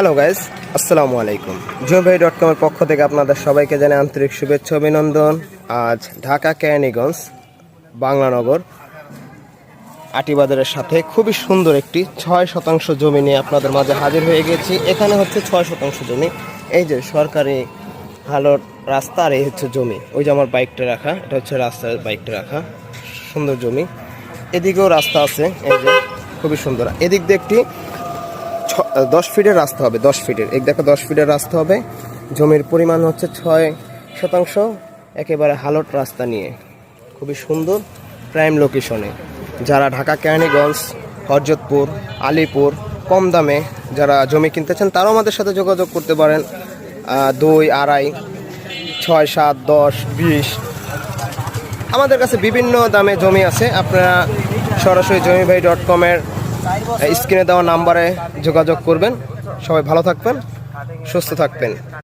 Hello guys আসসালামু আলাইকুম জোভাই dot কমের পক্ষ থেকে আপনাদের সবাইকে জানাই আন্তরিক শুভেচ্ছা অভিনন্দন। আজ ঢাকা কেরানীগঞ্জ, বাংলানগর, আটিবাজারের সাথে খুবই সুন্দর একটি ছয় শতাংশ জমি নিয়ে আপনাদের মাঝে হাজির হয়ে গেছি। এখানে হচ্ছে ছয় শতাংশ জমি। এই যে সরকারি ভালো রাস্তা আর এই হচ্ছে জমি। ওই যে আমার বাইকটা রাখা, এটা হচ্ছে রাস্তার বাইকটা রাখা। সুন্দর জমি। এদিকেও রাস্তা আছে, এই যে খুবই সুন্দর। এদিক দিয়ে একটি দশ ফিটের রাস্তা হবে, দশ ফিটের এক দেখো দশ ফিটের রাস্তা হবে। জমির পরিমাণ হচ্ছে ছয় শতাংশ। একেবারে হালট রাস্তা নিয়ে। খুবই সুন্দর প্রাইম লোকেশনে যারা ঢাকা, কেরানীগঞ্জ, হরজতপুর, আলিপুর কম দামে যারা জমি কিনতে চান, তারাও আমাদের সাথে যোগাযোগ করতে পারেন। দুই, আড়াই, ছয়, সাত, দশ, বিশ। আমাদের কাছে বিভিন্ন দামে জমি আছে। আপনারা সরাসরি জমিভাই ডট কমের স্ক্রিনে দেওয়া নাম্বারে যোগাযোগ করবেন। সবাই ভালো থাকবেন সুস্থ থাকবেন।